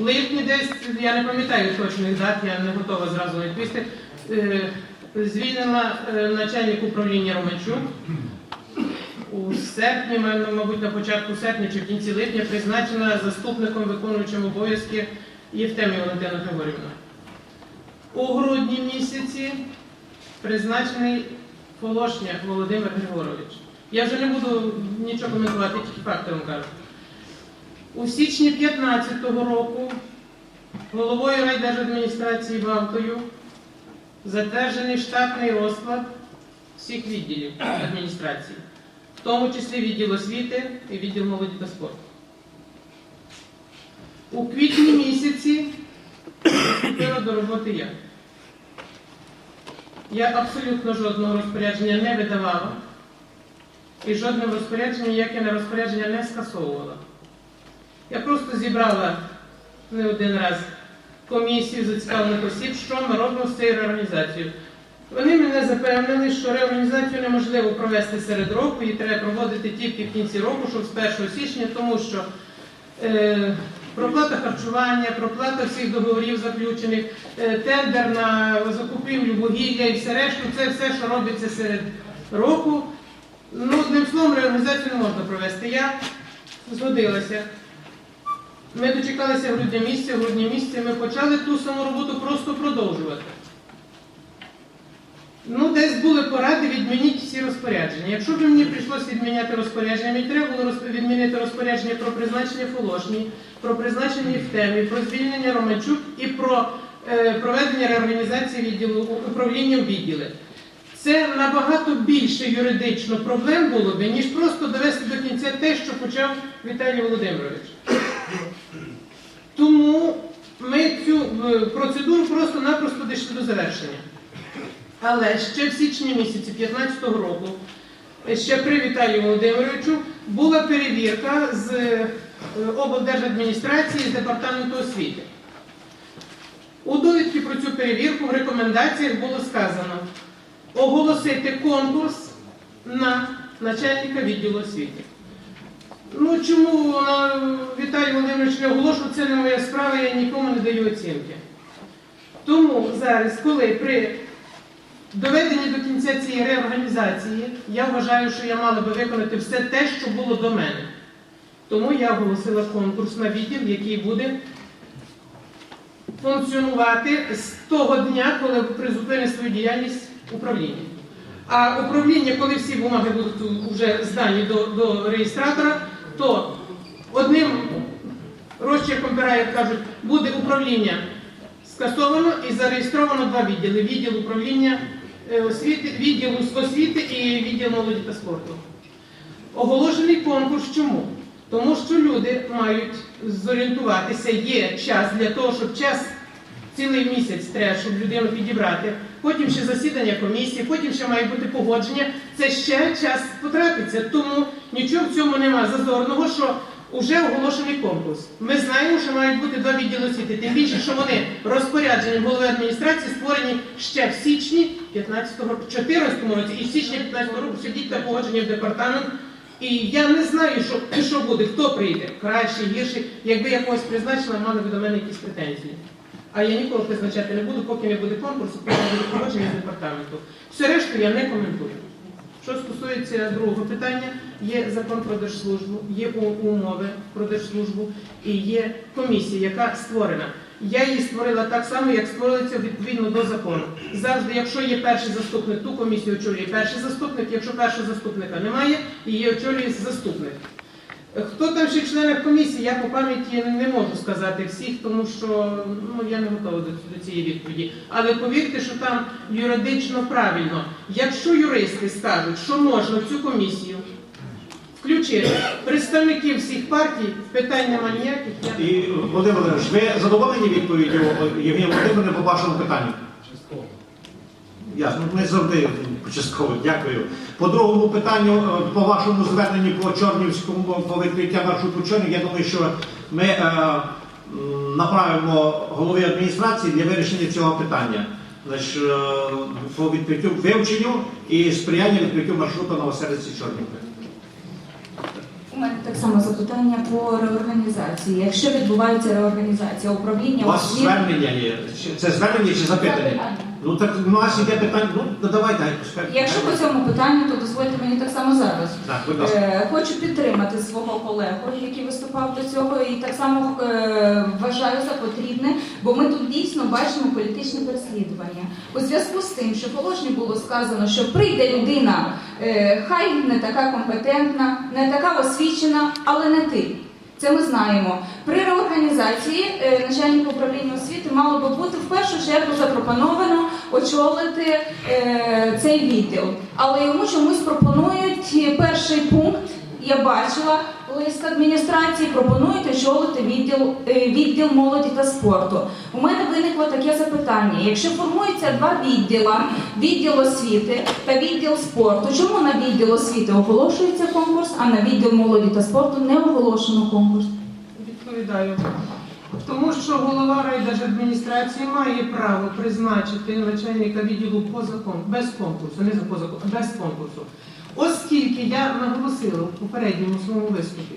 Липні десь, я не пам'ятаю точних дат, я не готова зразу відповісти, е, звільнила е, начальник управління Романчук. У серпні, мабуть, на початку серпня чи в кінці липня призначена заступником виконуючим обов'язки Євтемія Валентина Григорівна. У грудні місяці призначений Волошня Володимир Григорович. Я вже не буду нічого коментувати, тільки факти вам кажу. У січні 2015 року головою райдержадміністрації Балтою затверджений штатний розклад всіх відділів адміністрації, в тому числі відділ освіти і відділ молоді та спорту. У квітні місяці приступила до роботи я. Я абсолютно жодного розпорядження не видавала і жодним розпорядженням, ніяке на розпорядження не скасовувала. Я просто зібрала не один раз комісію зацікавлених осіб, що ми робимо з цією реорганізацією. Вони мене запевнили, що реорганізацію неможливо провести серед року, її треба проводити тільки в кінці року, щоб з 1 січня, тому що е, проплата харчування, проплата всіх договорів заключених, е, тендер на закупівлю вугілля і все решту, це все, що робиться серед року. Ну, одним словом, реорганізацію не можна провести. Я згодилася. Ми дочекалися грудня місяця, в грудні місяці ми почали ту саму роботу просто продовжувати. Ну, десь були поради відмініть всі розпорядження. Якщо б мені прийшлося відміняти розпорядження, мені треба було відмінити розпорядження про призначення Фолошні, про призначення Євтемії, про звільнення Романчук і про е, проведення реорганізації відділу управління в відділи. Це набагато більше юридично проблем було б, ніж просто довести до кінця те, що почав Віталій Володимирович. Тому ми е, процедуру просто-напросто дійшли до завершення. Але ще в січні місяці 2015 року, е, ще при Віталію Володимировичу, була перевірка з е, облдержадміністрації з департаменту освіти. У довідці про цю перевірку в рекомендаціях було сказано оголосити конкурс на начальника відділу освіти. Ну чому Віталій Володимирович не оголошував, це не моя справа, я нікому не даю оцінки. Тому зараз, коли при доведенні до кінця цієї реорганізації, я вважаю, що я мала би виконати все те, що було до мене. Тому я оголосила конкурс на відділ, який буде функціонувати з того дня, коли призупинить свою діяльність управління. А управління, коли всі бумаги будуть вже здані до, до реєстратора, то одним розчерком пера, як кажуть, буде управління скасовано і зареєстровано два відділи: відділ управління е, освіти, відділ освіти і відділ молоді та спорту. Оголошений конкурс чому? Тому що люди мають зорієнтуватися, є час для того, щоб час цілий місяць треба, щоб людину підібрати. Потім ще засідання комісії, потім ще має бути погодження. Це ще час потратиться. Тому нічого в цьому немає зазорного, що вже оголошений конкурс. Ми знаємо, що мають бути два відділи освіти. Тим більше, що вони розпорядженням голови адміністрації створені ще в січні 15 року, 14 році і в січні 15 року сидіть на погодження в департамент. І я не знаю, що, що буде, хто прийде, краще, гірше. Якби я когось призначила, мали б до мене якісь претензії. А я ніколи призначати не буду, поки не буде конкурсу, поки не буде погодження з департаменту. Все решту я не коментую. Що стосується другого питання, є закон про держслужбу, є умови про держслужбу і є комісія, яка створена. Я її створила так само, як створюється відповідно до закону. Завжди, якщо є перший заступник, ту комісію очолює перший заступник. Якщо першого заступника немає, її очолює заступник. Хто там ще в членах комісії, я по пам'яті не можу сказати всіх, тому що ну, я не готова до, до цієї відповіді. Але повірте, що там юридично правильно. Якщо юристи скажуть, що можна в цю комісію включити представників всіх партій, питань немає ніяких. Я... І Володимир Володимирович, ви задоволені відповіддю Євгенія Володимирівни по вашому питанню? Ясно, не завжди початково, дякую. По другому питанню, е, по вашому зверненню по Чорнівському по відкриття маршруту Чорнів, я думаю, що ми е, направимо голові адміністрації для вирішення цього питання. Значить, е, по відкриттю вивченню і сприяння відкриттю маршруту Новоселиці Чорнівки. У мене Так само запитання по реорганізації. Якщо відбувається реорганізація управління У вас освіти, звернення є. Чи- Це звернення чи запитання? Запитання. Ну так у нас іде питання. Ну, ну давайте. якщо по цьому питанню, то дозвольте мені так само зараз. Так, будь ласка. Е, Хочу підтримати свого колегу, який виступав до цього, і так само е, вважаю за потрібне, бо ми тут дійсно бачимо політичне переслідування. У зв'язку з тим, що в положенні було сказано, що прийде людина, е, хай не така компетентна, не така освічена, але не ти. Це ми знаємо. При реорганізації начальник начальника управління освіти мало би бути в першу чергу запропоновано очолити е, цей відділ. Але йому чомусь пропонують е, перший пункт. Я бачила лист адміністрації, пропонують очолити відділ, е, відділ молоді та спорту. У мене виникло таке запитання: якщо формується два відділа, відділ освіти та відділ спорту, чому на відділ освіти оголошується конкурс, а на відділ молоді та спорту не оголошено конкурс? Відповідаю. Тому що голова райдержадміністрації має право призначити начальника відділу поза кон- без конкурсу, не за поза без конкурсу. Оскільки я наголосила в попередньому своєму виступі,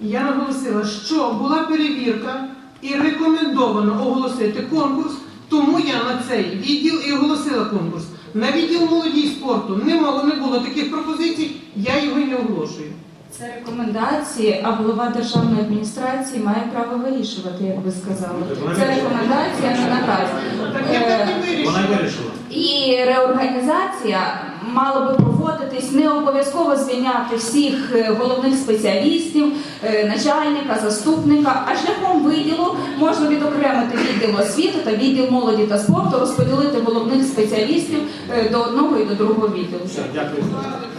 я наголосила, що була перевірка і рекомендовано оголосити конкурс, тому я на цей відділ і оголосила конкурс. На відділ молоді і спорту не мало, не було таких пропозицій, я його і не оголошую. Це рекомендації, а голова державної адміністрації має право вирішувати, як ви сказали. Це рекомендація, не наказ. Так я так Е, і Вона вирішила. вирішила. І реорганізація мала би проводитись не обов'язково звільняти всіх е, головних спеціалістів, е, начальника, заступника, а шляхом виділу можна відокремити відділ освіти та відділ молоді та спорту, розподілити головних спеціалістів е, до одного і до другого відділу. Дякую.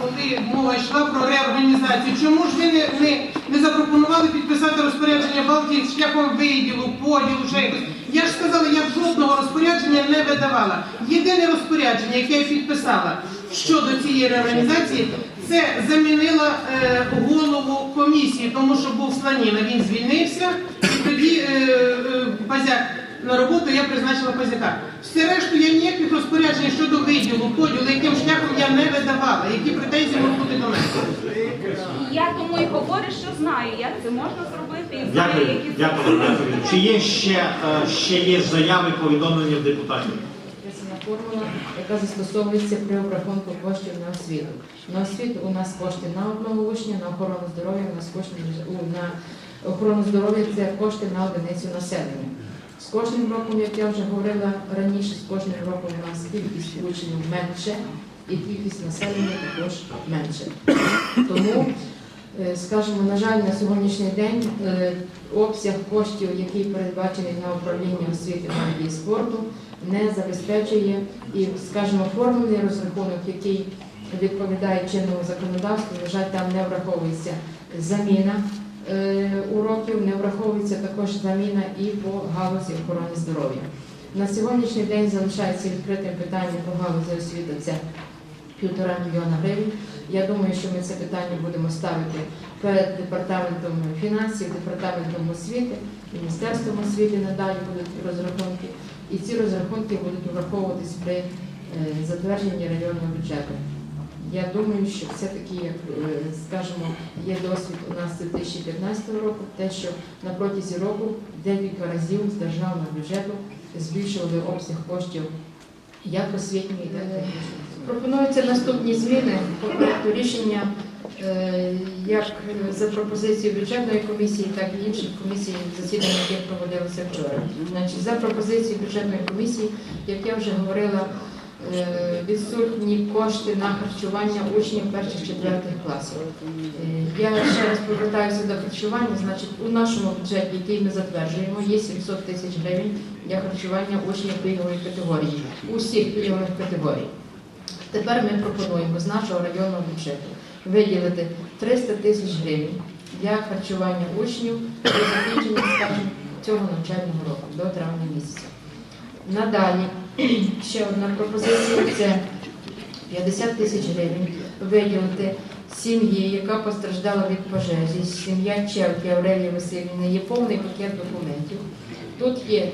Коли мова йшла про реорганізацію, чому ж ви не, не, не запропонували підписати розпорядження Балтії шляхом виділу, поділу, ще якось? Я ж сказала, я жодного розпорядження не видавала. Єдине розпорядження, яке я підписала щодо цієї реорганізації, це замінила е, голову комісії, тому що був Сланіна, він звільнився, і тоді е, е, Пазяк на роботу я призначила Пазяка. Все решту я ніяких розпоряджень щодо виділу, поділу, яким шляхом я не видавала. Які претензії можуть бути до мене? Я тому і говорю, що знаю, як це можна зробити, і знаю, Дякую, які це дякую, дякую. Чи є ще, е, ще є заяви, повідомлення депутатів? Формула, яка застосовується при обрахунку коштів на освіту. На освіту у нас кошти на одного учня, на охорону здоров'я, у нас кошти на охорону здоров'я це кошти на одиницю населення. З кожним роком, як я вже говорила раніше, з кожним роком у нас кількість учнів менше і кількість населення також менше. Тому, е, скажімо, на жаль, на сьогоднішній день е, обсяг коштів, який передбачений на управління освіти молоді і спорту, не забезпечує і, скажімо, формульний розрахунок, який відповідає чинному законодавству, на жаль, там не враховується заміна е, уроків, не враховується також заміна і по галузі охорони здоров'я. На сьогоднішній день залишається відкритим питання по галузі освіти. Це півтора мільйона гривень. Я думаю, що ми це питання будемо ставити перед департаментом фінансів, департаментом освіти, міністерством освіти надалі будуть розрахунки, і ці розрахунки будуть враховуватись при е, затвердженні районного бюджету. Я думаю, що все-таки, як е, скажімо, є досвід у нас 2015 року, те, що на протязі року декілька разів з державного бюджету збільшували обсяг коштів як освітньої, так і. Пропонуються наступні зміни по проекту рішення, як за пропозицією бюджетної комісії, так і інших комісій, засідання яких проводилося вчора. Значить, за пропозицією бюджетної комісії, як я вже говорила, е, відсутні кошти на харчування учнів перших четвертих класів. Е, Я ще раз повертаюся до харчування. Значить, у нашому бюджеті, який ми затверджуємо, є 700 тисяч гривень для харчування учнів пільгової категорії, усіх пільгових категорій. Тепер ми пропонуємо з нашого районного бюджету виділити 300 тисяч гривень для харчування учнів до закінчення, скажімо, цього навчального року, до травня місяця. Надалі ще одна пропозиція це 50 тисяч гривень виділити сім'ї, яка постраждала від пожежі. Сім'я Чевки Аврелії Васильівни є повний пакет документів. Тут є